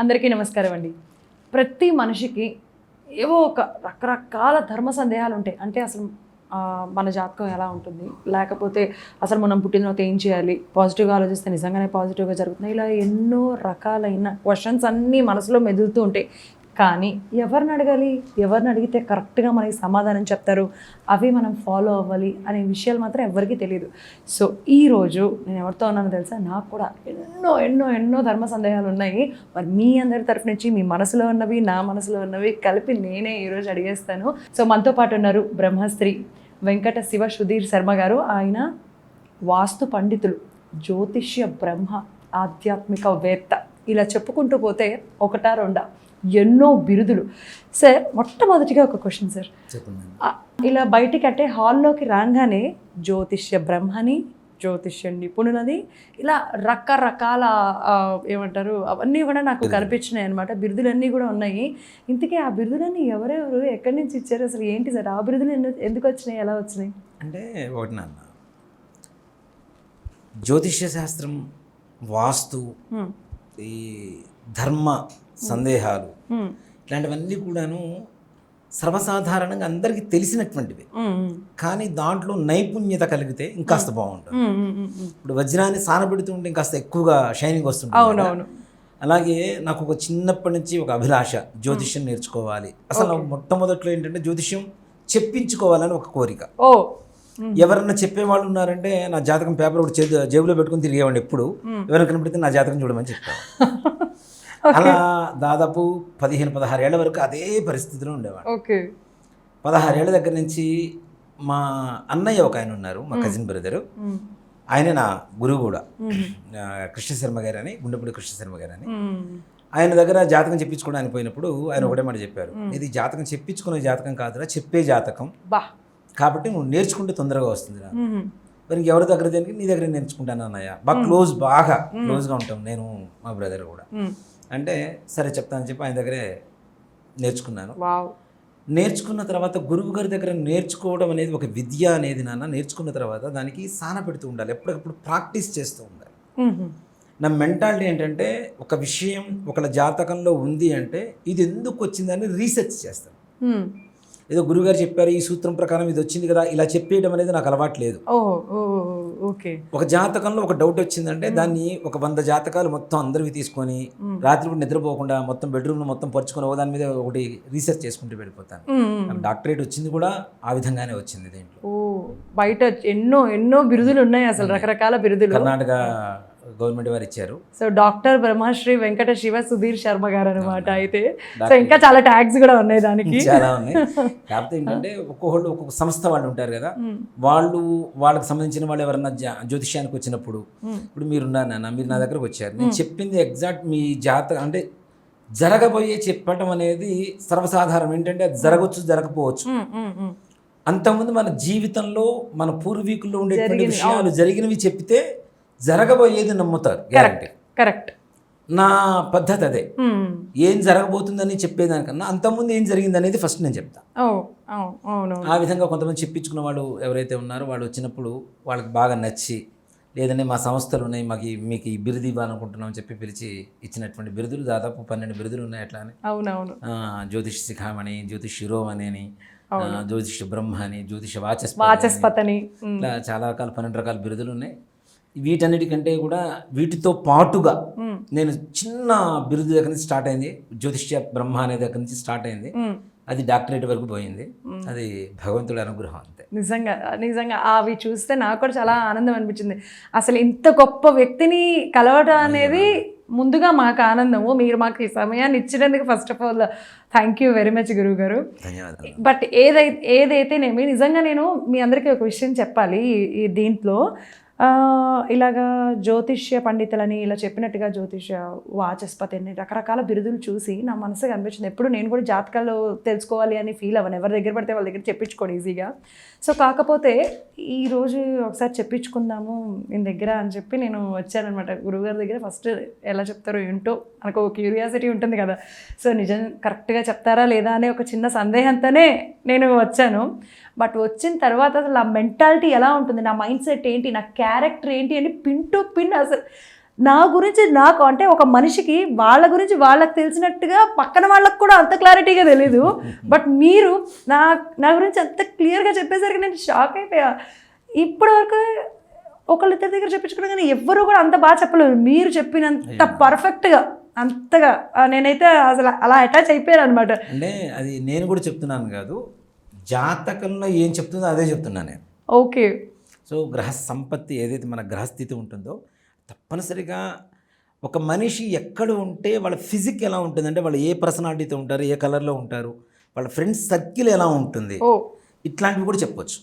అందరికీ నమస్కారం అండి. ప్రతి మనిషికి ఏవో ఒక రకరకాల ధర్మ సందేహాలు ఉంటాయి. అంటే అసలు మన జాతకం ఎలా ఉంటుంది? లేకపోతే అసలు మనం పుట్టిన తర్వాత ఏం చేయాలి? పాజిటివ్గా ఆలోచిస్తే నిజంగానే పాజిటివ్గా జరుగుతుంది ఇలా ఎన్నో రకాలైన క్వశ్చన్స్ అన్నీ మనసులో మెదులుతూ ఉంటాయి. కానీ ఎవరిని అడగాలి? ఎవరిని అడిగితే కరెక్ట్గా మనకి సమాధానం చెప్తారు? అవి మనం ఫాలో అవ్వాలి అనే విషయాలు మాత్రం ఎవరికీ తెలియదు. సో ఈరోజు నేను ఎవరితో ఉన్నానో తెలుసా? నాకు కూడా ఎన్నో ఎన్నో ఎన్నో ధర్మ సందేహాలు ఉన్నాయి. మరి మీ అందరి తరఫు నుంచి మీ మనసులో ఉన్నవి నా మనసులో ఉన్నవి కలిపి నేనే ఈరోజు అడిగేస్తాను. సో మనతో పాటు ఉన్నారు బ్రహ్మశ్రీ వెంకట శివ సుధీర్ శర్మ గారు. ఆయన వాస్తు పండితులు జ్యోతిష్య బ్రహ్మ ఆధ్యాత్మిక వేత్త ఇలా చెప్పుకుంటూ పోతే ఒకటా రెండా? ఎన్నో బిరుదులు. సార్ మొట్టమొదటిగా ఒక క్వశ్చన్ సార్. ఇలా బయటికి అంటే హాల్లోకి రాగానే జ్యోతిష్య బ్రహ్మని జ్యోతిష్య నిపుణులని ఇలా రకరకాల ఏమంటారు అవన్నీ కూడా నాకు కనిపించినాయి అనమాట బిరుదులన్నీ కూడా ఉన్నాయి. ఇంతకీ ఆ బిరుదులన్నీ ఎవరెవరు ఎక్కడి నుంచి ఇచ్చారు? అసలు ఏంటి సార్? ఆ బిరుదులు ఎందు- ఎందుకు వచ్చినాయి? ఎలా వచ్చినాయి? అంటే ఒకటి నాన్న జ్యోతిష్య శాస్త్రం వాస్తు. ఈ ధర్మ సందేహాలు. ఇలాంటివన్నీ కూడాను సర్వసాధారణంగా అందరికీ తెలిసినటువంటివి. కానీ దాంట్లో నైపుణ్యత కలిగితే ఇంకాస్త బాగుంటుంది. ఇప్పుడు వజ్రాన్ని సానబెడుతూ ఉంటే ఇంకాస్త ఎక్కువగా షైనింగ్ వస్తుంది అలాగే నాకు ఒక చిన్నప్పటి నుంచి ఒక అభిలాష జ్యోతిష్యం నేర్చుకోవాలి. అసలు మొట్టమొదట్లో ఏంటంటే జ్యోతిష్యం చెప్పించుకోవాలని ఒక కోరిక. ఓ. ఎవరన్నా చెప్పేవాళ్ళు ఉన్నారంటే నా జాతకం పేపర్ ఒకటి జేబులో పెట్టుకుని తిరిగేవాడిని ఎప్పుడు. ఎవరైనా కనపడితే నా జాతకం చూడమని చెప్పాను అలా దాదాపు పదిహేను పదహారు ఏళ్ళ వరకు అదే పరిస్థితిలో ఉండేవాడు. ఓకే. పదహారేళ్ళ దగ్గర నుంచి మా అన్నయ్య ఒక ఆయన ఉన్నారు మా కజిన్ బ్రదరు. ఆయన నా గురువు కూడా. హ్మ్. ఆ, కృష్ణ శర్మ గారు అని గుండెపూడి కృష్ణ శర్మ గారు అని. ఆయన దగ్గర జాతకం చెప్పించుకోవడానికి పోయినప్పుడు ఆయన ఒకటే మాట చెప్పారు. ఇది జాతకం చెప్పించుకునే జాతకం కాదురా చెప్పే జాతకం. బా. కాబట్టి నువ్వు నేర్చుకుంటే తొందరగా వస్తుంది హ్మ్. మరి ఇంకెవరి దగ్గర దేనికి? నీ దగ్గర నేర్చుకుంటాను అన్నయ్య? బాగా క్లోజ్ బాగా క్లోజ్గా ఉంటాం నేను మా బ్రదర్ కూడా. అంటే సరే చెప్తానని చెప్పి ఆయన దగ్గరే నేర్చుకున్నాను. నేర్చుకున్న తర్వాత గురువు గారి దగ్గర నేర్చుకోవడం అనేది ఒక విద్య అనేది నాన్న. నేర్చుకున్న తర్వాత దానికి సాన పెడుతూ ఉండాలి. ఎప్పటికప్పుడు ప్రాక్టీస్ చేస్తూ ఉండాలి. నా మెంటాలిటీ ఏంటంటే ఒక విషయం ఒకళ్ళ జాతకంలో ఉంది అంటే ఇది ఎందుకు వచ్చిందని రీసెర్చ్ చేస్తాను. ఏదో గురువుగారు చెప్పారు ఈ సూత్రం ప్రకారం ఇది వచ్చింది కదా ఇలా చెప్పేయడం అనేది నాకు అలవాటు లేదు ఓ ఓ ఓకే. ఒక జాతకంలో ఒక డౌట్ వచ్చిందంటే దాన్ని ఒక వంద జాతకాలు మొత్తం అందరివి తీసుకొని రాత్రిపూట నిద్రపోకుండా మొత్తం బెడ్రూమ్లో మొత్తం పరుచుకొని ఒక దాని మీద ఒకటి రీసెర్చ్ చేసుకుంటూ వెళ్ళిపోతాను. డాక్టరేట్ వచ్చింది కూడా ఆ విధంగానే వచ్చింది దీంట్లో. బయట ఎన్నో ఎన్నో బిరుదులు ఉన్నాయి అసలు రకరకాల బిరుదులు. కర్ణాటక గవర్నమెంట్ వారు ఇచ్చారు. సో డాక్టర్ బ్రహ్మశ్రీ వెంకట శివ సుధీర్ శర్మ గారు అనమాట అయితే. సో ఇంకా చాలా ట్యాగ్స్ కూడా ఉన్నాయి దానికి. చాలా ఉన్నాయి. కాకపోతే ఏంటంటే ఒక్కొక్కళ్ళు ఒక్కొక్క సంస్థ వాళ్ళు ఉంటారు కదా. వాళ్ళు వాళ్ళకి సంబంధించిన వాళ్ళు ఎవరన్నా జ్యోతిష్యానికి వచ్చినప్పుడు ఇప్పుడు మీరు నాన్న మీరు నా దగ్గరకు వచ్చారు. నేను చెప్పింది ఎగ్జాక్ట్ మీ జాతక అంటే జరగబోయే చెప్పటం అనేది సర్వసాధారణం. ఏంటంటే అది జరగవచ్చు జరగకపోవచ్చు. మ్మ్. అంతకుముందు మన జీవితంలో మన పూర్వీకుల్లో ఉండేటువంటి విషయాలు జరిగినవి చెప్తే జరగబోయేది నమ్ముతారు గ్యారంటీ కరెక్ట్. నా పద్ధతి అదే. ఏం జరగబోతుందని చెప్పేదానికన్నా అంతకుముందు ఏం జరిగింది అనేది ఫస్ట్ నేను చెప్తాను ఆ విధంగా కొంతమంది చెప్పించుకున్న వాళ్ళు ఎవరైతే ఉన్నారో వాళ్ళు వచ్చినప్పుడు వాళ్ళకి బాగా నచ్చి లేదంటే మా సంస్థలు ఉన్నాయి మాకు మీకు ఈ బిరుదు ఇవ్వాలనుకుంటున్నాం అని చెప్పి పిలిచి ఇచ్చినటువంటి బిరుదులు దాదాపు పన్నెండు బిరుదులు ఉన్నాయి అట్లా అని. అవునవును. జ్యోతిష్ శిఖామణి జ్యోతిష్ శిరోమణి అని జ్యోతిష్ బ్రహ్మ అని జ్యోతిష వాచస్పతి అని. వాచస్పతని. ఇట్లా చాలా రకాల పన్నెండు రకాల బిరుదులు ఉన్నాయి. వీటన్నిటికంటే కూడా వీటితో పాటుగా. నేను చిన్న బిరుదు దగ్గర నుంచి స్టార్ట్ అయింది. జ్యోతిష్య బ్రహ్మ అనే దగ్గర నుంచి స్టార్ట్ అయింది. అది డాక్టరేట్ వరకు పోయింది. అది భగవంతుడి అనుగ్రహం అంతే. నిజంగా నిజంగా అవి చూస్తే నాకు కూడా చాలా ఆనందం అనిపించింది. అసలు ఇంత గొప్ప వ్యక్తిని కలవడం అనేది ముందుగా మాకు ఆనందము. మీరు మాకు ఈ సమయాన్ని ఇచ్చినందుకు first of all thank you very much గురువు గారు. ధన్యవాదాలు. బట్ ఏదైతే ఏదైతేనేమి నిజంగా నేను మీ అందరికీ ఒక విషయం చెప్పాలి ఈ- దీంట్లో. ఇలాగా జ్యోతిష్య పండితులని ఇలా చెప్పినట్టుగా జ్యోతిష్య వాచస్పతి అని రకరకాల బిరుదులు చూసి నా మనసుకు అనిపించింది ఎప్పుడు నేను కూడా జాతకాలు తెలుసుకోవాలి అని ఫీల్ అవ్వను. ఎవరి దగ్గర పడితే వాళ్ళ దగ్గర చెప్పించుకోండి ఈజీగా సో కాకపోతే ఈరోజు ఒకసారి చెప్పించుకుందాము నేను దగ్గర అని చెప్పి నేను వచ్చానమాట గురువుగారి దగ్గర ఫస్ట్ ఎలా చెప్తారో ఏంటో నాకు క్యూరియాసిటీ ఉంటుంది కదా. సో నిజం కరెక్ట్గా చెప్తారా లేదా అనే ఒక చిన్న సందేహంతోనే నేను వచ్చాను. బట్ వచ్చిన తర్వాత అసలు ఆ మెంటాలిటీ ఎలా ఉంటుంది నా మైండ్ సెట్ ఏంటి నా క్యారెక్టర్ ఏంటి అని పిన్ టు పిన్ అసలు నా గురించి నాకు అంటే ఒక మనిషికి వాళ్ళ గురించి వాళ్ళకి తెలిసినట్టుగా పక్కన వాళ్ళకి కూడా అంత క్లారిటీగా తెలీదు. బట్ మీరు నా నా గురించి అంత క్లియర్గా చెప్పేసరికి నేను షాక్ అయిపోయా. ఇప్పటి వరకు ఒకళ్ళిద్దరి దగ్గర చెప్పించుకున్నా కానీ ఎవ్వరూ కూడా అంత బాగా చెప్పలేదు. మీరు చెప్పినంత పర్ఫెక్ట్గా అంతగా నేనైతే అసలు అలా అటాచ్ అయిపోయాను అనమాట అంటే అది నేను కూడా చెప్తున్నాను కాదు. జాతకంలో ఏం చెప్తుందో అదే చెప్తున్నాను నేను. ఓకే. సో గ్రహ సంపత్తి ఏదైతే మన గ్రహస్థితి ఉంటుందో తప్పనిసరిగా ఒక మనిషి ఎక్కడ ఉంటే వాళ్ళ ఫిజిక్ ఎలా ఉంటుంది? అంటే వాళ్ళు ఏ పర్సనాలిటీతో ఉంటారు? ఏ కలర్లో ఉంటారు? వాళ్ళ ఫ్రెండ్స్ సర్కిల్ ఎలా ఉంటుంది? ఇట్లాంటివి కూడా చెప్పొచ్చు.